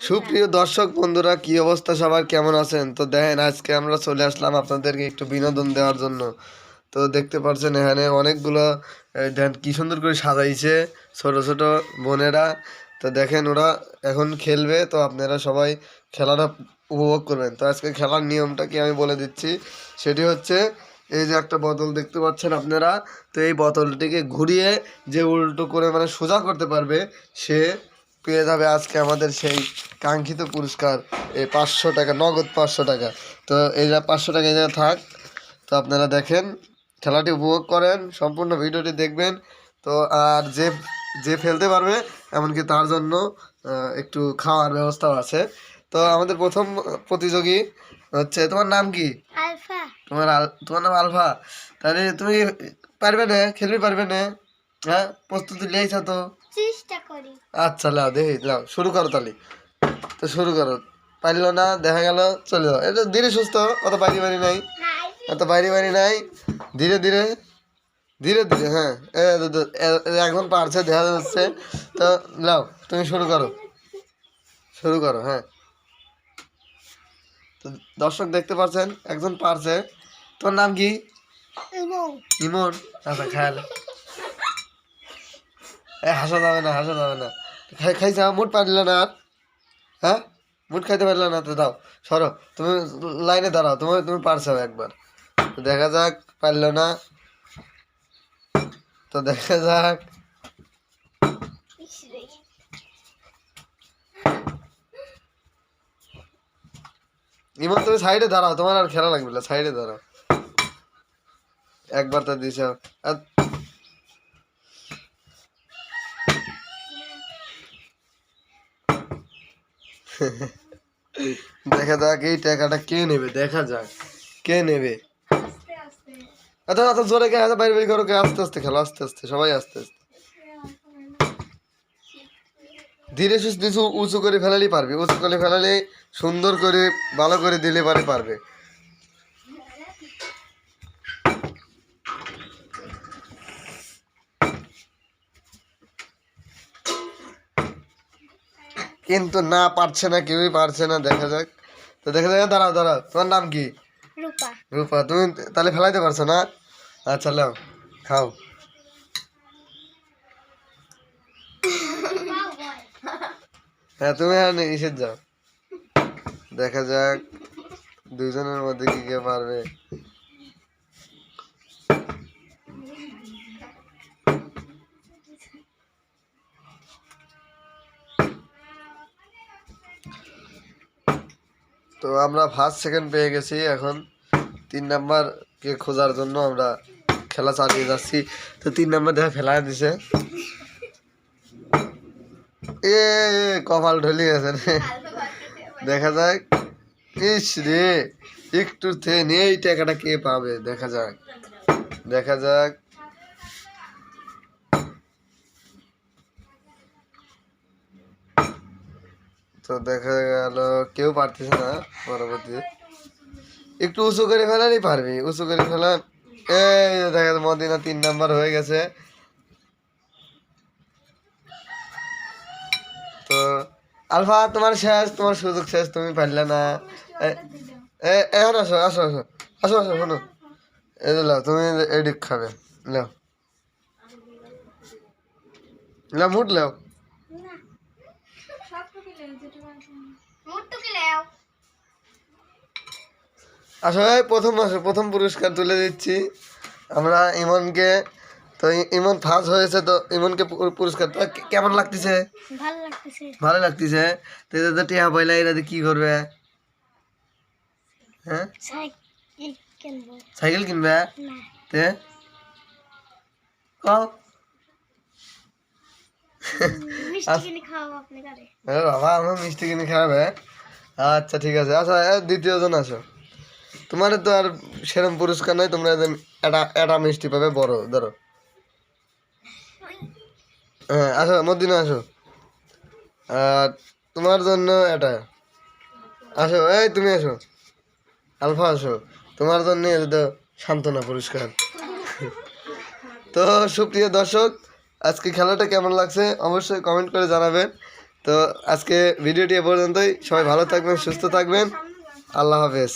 সুপ্রিয় দর্শক বন্ধুরা কি অবস্থা? সবার কেমন আছেন? তো দেখেন আজকে আমরা চলে আসলাম আপনাদেরকে একটু বিনোদন দেওয়ার জন্য। তো দেখতে পাচ্ছেন এখানে অনেকগুলো দেখেন কি সুন্দর করে সাজাইছে ছোট ছোট বোনেরা। তো দেখেন ওরা এখন খেলবে তো আপনারা সবাই খেলাটা উপভোগ করবেন। তো আজকে খেলার নিয়মটা কি আমি বলে দিচ্ছি? সেটি হচ্ছে এই যে একটা বোতল দেখতে পাচ্ছেন আপনারা তো এই বোতলটিকে ঘুরিয়ে যে উল্টো করে মানে সোজা করতে পারবে সে পেয়ে যাবে আজকে আমাদের সেই কাঙ্ক্ষিত পুরস্কার এই পাঁচশো টাকা নগদ পাঁচশো টাকা। তো এই যা পাঁচশো টাকা এই জায়গায় থাক তো আপনারা দেখেন খেলাটি উপভোগ করেন সম্পূর্ণ ভিডিওটি দেখবেন। তো আর যে যে ফেলতে পারবে এমনকি তার জন্য একটু খাওয়ার ব্যবস্থাও আছে। তো আমাদের প্রথম প্রতিযোগী হচ্ছে তোমার নাম কি? তোমার তোমার নাম আলফা। তাহলে তুমি পারবে না খেলবি পারবে না হ্যাঁ? প্রস্তুতি লিয়েছ তো চেষ্টা করি। আচ্ছা লাও দেখি লাও শুরু করো তাহলে। তো শুরু করো। পারল না দেখা গেল চলে যাও। এটা ধীরে সুস্থ অত বাড়ি বাড়ি নাই। অত বাড়ি বাড়ি নাই। ধীরে ধীরে ধীরে ধীরে হ্যাঁ। এখন পারছে দেখা যাচ্ছে। তো লাও তুমি শুরু করো। শুরু করো হ্যাঁ। তো দর্শক দেখতে পাচ্ছেন একজন পারছে। তোর নাম কি? ইমন। আচ্ছা খেয়াল এ হাসা যাবে না হাসা যাবে না। খাই খাইছা মুট পারলে না আর। হ্যাঁ? মুট খাইতে পারলে না তো দাও। সরো, তুমি লাইনে দাঁড়াও, তুমি তুমি পারছ একবার। দেখা যাক, পারল না। তো দেখা যাক। ইমন, তুমি সাইডে দাঁড়াও, তোমার আর খেলা লাগবে না, সাইডে দাঁড়াও। একবার তো দিছ। আর দেখা যাক, এই টাকাটা কে নেবে? দেখা যাক। কে নেবে? এত এত জোরে কে বাইরে বাইরে করো কে আস্তে আস্তে খেলো, আস্তে আস্তে, সবাই আস্তে আস্তে। ধীরে সুস্থ উঁচু করে ফেলালেই পারবে, উঁচু করে ফেলালে সুন্দর করে, ভালো করে দিলে পারে পারবে। কিন্তু না পারছে না কেউই পারছে না দেখা যাক। তো দেখা যাক দাঁড়াও দাঁড়াও তোমার নাম কি? রূপা। রূপা তুমি তাহলে ফেলাইতে পারছ না? আচ্ছা লাও খাও। হ্যাঁ তুমি আর ইসের যাও। দেখা যাক দুজনের মধ্যে কি কে পারবে। তো আমরা ফার্স্ট সেকেন্ড পেয়ে গেছি। এখন তিন নাম্বার কে খোঁজার জন্য আমরা খেলা চালিয়ে যাচ্ছি। তো তিন নাম্বার দেখা ফেলা দিছে। এ, কপাল ঢলি গেছে দেখা যাক। ইস রে, একটু থেন এই টাকাটা কে পাবে? দেখা যাক। দেখা যাক। তো দেখা গেল, কেউ পারতেছে না পরবর্তী। একটু উঁচু করে ফেলারই পারবি, উঁচু করে ফেলা। এই দেখা যাচ্ছে মদিনা তিন নাম্বার হয়ে গেছে। তো, আলফা, তোমার শেষ, তোমার সুযোগ শেষ, তুমি পারলে না। এখন আসো আসো আসো আসো আসো, শোনো। এই লাও, তুমি এডিক খাবে, লাও। লাও মুট লাও। আসলে প্রথম আসো প্রথম পুরস্কার তুলে দিচ্ছি। আমরা ইমনকে তো ইমন ফার্স্ট হয়েছে তো ইমনকে পু- পুরস্কার তো কেমন লাগতেছে? ভালো লাগতেছে। ভালো লাগতেছে? তো এটা তো টিয়া পয়লা এরা কি করবে? হ্যাঁ? সাইকেল কিনবে। তে? কও। মিষ্টি কিনে খাওয়াবো ঘরে। বাবা আমার মিষ্টি কিনে খাবে আচ্ছা ঠিক আছে। আচ্ছা এ, দ্বিতীয় জন আসো তোমার তো আর সেরকম পুরস্কার নয় তোমরা এটা এটা মিষ্টি পাবে বড় ধরো। হ্যাঁ আসো মদিনা আসো। আর তোমার জন্য এটা। আসো এই তুমি আসো। আলফা আসো। তোমার জন্য সান্ত্বনা পুরস্কার। তো সুপ্রিয় দর্শক আজকে খেলাটা কেমন লাগছে অবশ্যই কমেন্ট করে জানাবেন। তো আজকে ভিডিওটি এ পর্যন্তই। সবাই ভালো থাকবেন, সুস্থ থাকবেন। আল্লাহ হাফেজ।